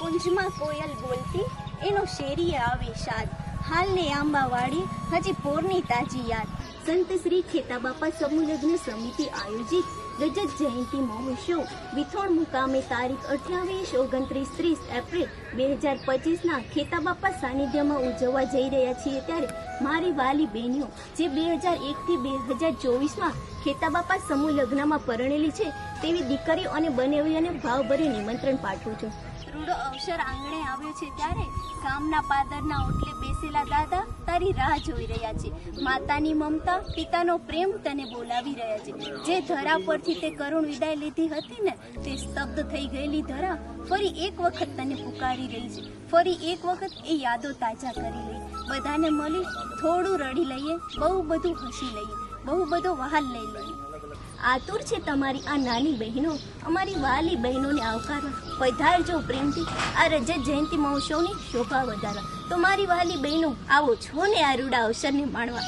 કુંજમાં કોયલ બોલતી, એનો શેરીએ આવે શાદ. હાલને આંબાવાડી, હજી પોરની તાજી યાદ. સંત શ્રી ખેતા બાપા સમૂહ લગ્ન સમિતિ આયોજિત. રજત જયંતિ મહોત્સવ વિથોણ મુકામે તારીખ અઠ્યાવીસ ઓગણત્રીસ ત્રીસ એપ્રિલ બે હજાર પચીસના ખેતા બાપા સાનિધ્યમાં ઉજવવા જઈ રહ્યા છીએ ત્યારે મારી વાલી બહેનીઓ, જે બે હજાર એકથી બે હજાર ચોવીસમાં ખેતા બાપા સમૂહ લગ્નમાં પરણેલી છે, તેવી દીકરીઓ અને બનેવીઓને ભાવભરી નિમંત્રણ પાઠવું છું. રૂડો અવસર આંગણે આવ્યો છે ત્યારે કામના પાદરના ઓટલે બેસેલા દાદા તારી રાહ જોઈ રહ્યા છે. માતાની મમતા, પિતાનો પ્રેમ તને બોલાવી રહ્યા છે. જે ધરા પરથી તે કરુણ વિદાય લીધી હતી ને, તે સ્તબ્ધ થઈ ગયેલી ધરા ફરી એક વખત તને પુકારી રહી છે. ફરી એક વખત એ યાદો તાજા કરી લઈ બધાને મળી થોડું રડી લઈએ, બહુ બધું હસી લઈએ. બહુ બધો વહાલ લઈ લઈએ આતુર છે તમારી આ નાની બહેનો. અમારી વાલી બહેનોને આવકારવા પધારજો પ્રેમથી આ રજત જયંતિ મહોત્સવની શોભા વધારવા તો મારી વાલી બહેનો, આવો છો ને આ રૂડા અવસરને માણવા.